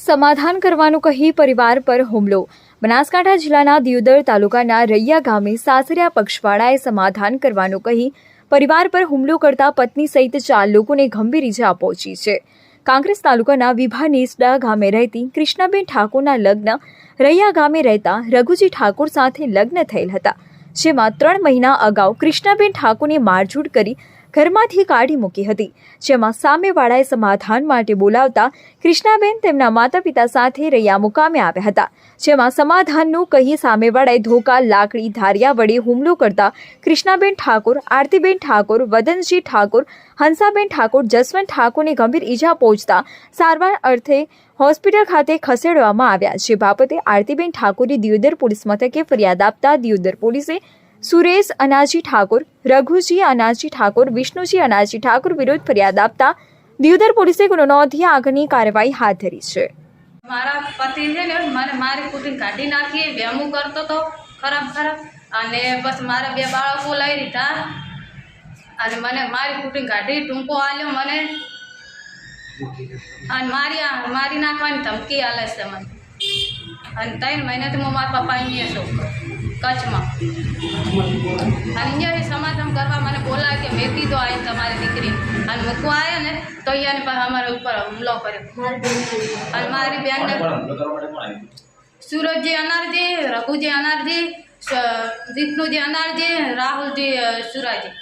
સમાધાન કરવાનું કહી પરિવાર પર હુમલો. બનાસકાંઠા જિલ્લાના દિયોદર તાલુકાના રૈયા ગામે સાસરિયા પક્ષવાળાએ સમાધાન કરવાનું કહી પરિવાર પર હુમલો કરતા પત્ની સહિત ચાર લોકોને ગંભીર ઇજા પહોંચી છે. કાંગ્રેસ તાલુકાના વિભા નેસડા ગામે રહેતી કૃષ્ણાબેન ઠાકોરના લગ્ન રૈયા ગામે રહેતા રઘુજી ઠાકોર સાથે લગ્ન થયેલ હતા, જેમાં ત્રણ મહિના અગાઉ કૃષ્ણાબેન ઠાકોરને મારઝૂડ કરી ઘરમાંથી કાઢી મૂકી હતી. જેમાં સામેવાળાએ સમાધાન માટે બોલાવતા કૃષ્ણાબેન તેમના માતા પિતા સાથે રૈયા મુકામે આવ્યા હતા. જેમાં સમાધાનનું કહી સામેવાળાએ ધોકા, લાકડી, ધારિયા વડે હુમલો કરતા કૃષ્ણાબેન ઠાકોર, આરતીબેન ઠાકોર, વદનજી ઠાકોર, હંસાબેન ઠાકોર, જસવંત ઠાકોરને ગંભીર ઈજા પહોંચતા સારવાર અર્થે હોસ્પિટલ ખાતે ખસેડવામાં આવ્યા. જે બાબતે આરતીબેન ઠાકોરે દિયોદર પોલીસ મથકે ફરિયાદ આપતા દિયોદર પોલીસે સુરેશ અનાજી ઠાકોર, રઘુજી અનાજી ઠાકોર, વિષ્ણુજી અનાજી ઠાકોર વિરુદ્ધ ફરિયાદ આપતા દિયોદર પોલીસે ગુનો નોંધી આગળની કાર્યવાહી હાથ ધરી છે. મારા પતિ છે ને, મને મારી કુટીને કાઢી નાખી, વેમું કરતો તો ખરાબ ખરાબ. અને બસ મારા બે બાળકો લઈ લીધા. અને મને મારી કુટીને કાઢી, ટૂંકો આલ્યો મને. અને મારી મારી નાખવાની ધમકી આલે છે મને. અને ત્રણ મહિનાથી હું મારા પપ્પા અહીંયા છું. કચ્છમાં. અને અહીંયાથી સમાધાન કરવા મને બોલાવે કે મેં કીધું આવી તમારી દીકરી. અને મૂકવા આવ્યા ને તો અહીંયાને પાસે અમારા ઉપર હુમલો કર્યો. અને મારી બેનને સુરજજી અનારજી રઘુજી અનારજી જીતનુજી અનારજી રાહુલજી સુરાજી.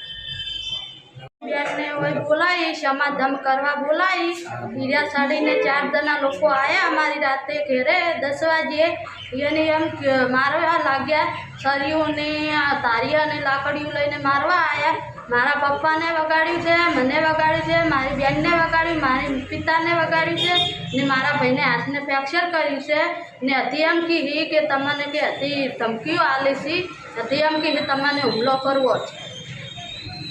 બેનને હોય બોલાવી સમાધાન કરવા બોલાવી હીરા સાડીને ચાર જણા લોકો આવ્યા અમારી રાતે ઘેરે, દસ વાગ્યે એને એમ મારવા લાગ્યા સરિયોને તારીઓને લાકડીઓ લઈને મારવા આવ્યા મારા પપ્પાને વગાડ્યું છે, મને વગાડ્યું છે, મારી બેનને વગાડ્યું, મારી પિતાને વગાડ્યું છે ને મારા ભાઈને હાથને ફ્રેક્ચર કર્યું છે ને હતી એમ કીધી કે તમને કે હતી ધમકીઓ આલી હતી એમ કીધી, તમને હુમલો કરવો છે.